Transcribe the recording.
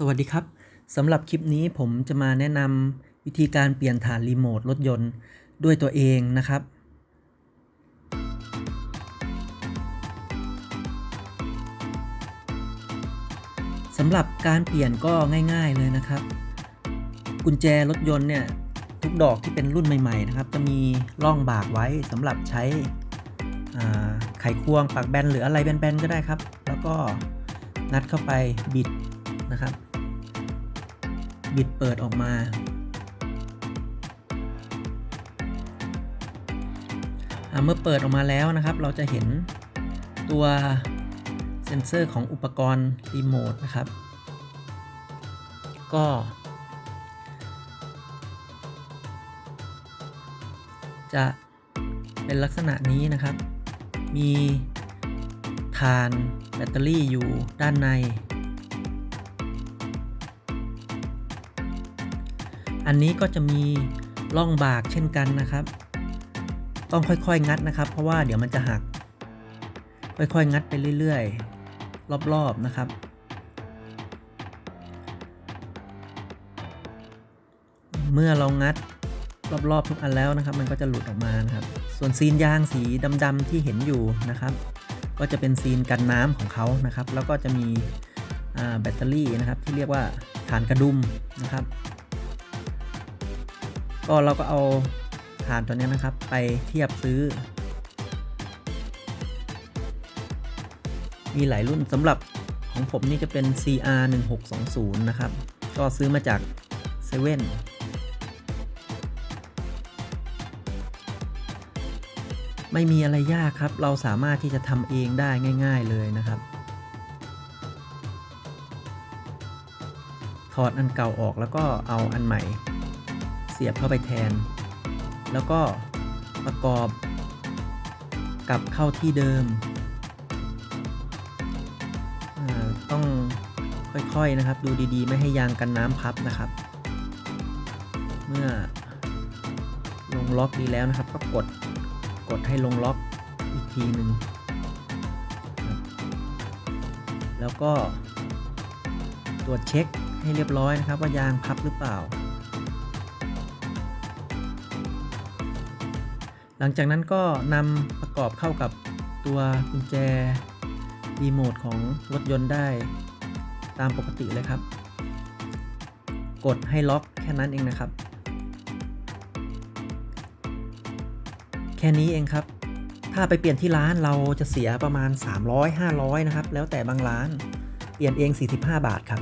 สวัสดีครับ สำหรับคลิปนี้ผมจะมาแนะนำวิธีการเปลี่ยนฐานรีโมทรถยนต์ด้วยตัวเองนะครับ สำหรับการเปลี่ยนก็ง่ายๆเลยนะครับ กุญแจรถยนต์เนี่ยทุกดอกที่เป็นรุ่นใหม่ๆนะครับ จะมีร่องบากไว้สำหรับใช้ไขควงปากแบนหรืออะไรแบนๆก็ได้ครับ แล้วก็งัดเข้าไปบิดนะครับ บิดเปิดออกมา เมื่อเปิดออกมาแล้วนะครับ เราจะเห็นตัวเซ็นเซอร์ของอุปกรณ์รีโมทนะครับ ก็ จะเป็นลักษณะนี้นะครับ มีฐานแบตเตอรี่อยู่ด้านใน อันนี้ก็จะมีร่องบากเช่นกันนะครับ ต้องค่อยๆงัดนะครับ เพราะว่าเดี๋ยวมันจะหัก ค่อยๆงัดไปเรื่อยๆ รอบๆนะครับ เมื่อเรางัดรอบๆทุกอันแล้วนะครับ มันก็จะหลุดออกมานะครับ ส่วนซีนยางสีดำๆที่เห็นอยู่นะครับ ก็จะเป็นซีนกันน้ำของเขานะครับ แล้วก็จะมีแบตเตอรี่นะครับที่เรียกว่าฐานกระดุมนะครับ ก็เราก็เอาฐานตัวนี้นะครับ ไปเทียบซื้อ มีหลายรุ่นสำหรับของผมนี่จะเป็น CR 1620นะครับ ก็ซื้อมาจากเซเว่นไม่มีอะไรยากครับ เราสามารถที่จะทำเองได้ง่าย ๆเลยนะครับ ถอดอันเก่าออกแล้วก็เอาอันใหม่ สียบเข้าไปแทน แล้วก็ประกอบกลับเข้าที่เดิม ต้องค่อยๆนะครับ ดูดีๆ ไม่ให้ยางกันน้ำพับนะครับ เมื่อลงล็อกดีแล้วนะครับ ก็กดกดให้ลงล็อกอีกทีหนึ่งแล้วก็ตรวจเช็คให้เรียบร้อยนะครับ ว่ายางพับหรือเปล่า หลังจากนั้นก็นำประกอบเข้ากับตัวกุญแจรีโมทของรถยนต์ได้ตามปกติเลยครับ กดให้ล็อกแค่นั้นเองนะครับ แค่นี้เองครับ ถ้าไปเปลี่ยนที่ร้านเราจะเสียประมาณ 300-500 นะครับ แล้วแต่บางร้าน เปลี่ยนเอง 45 บาทครับ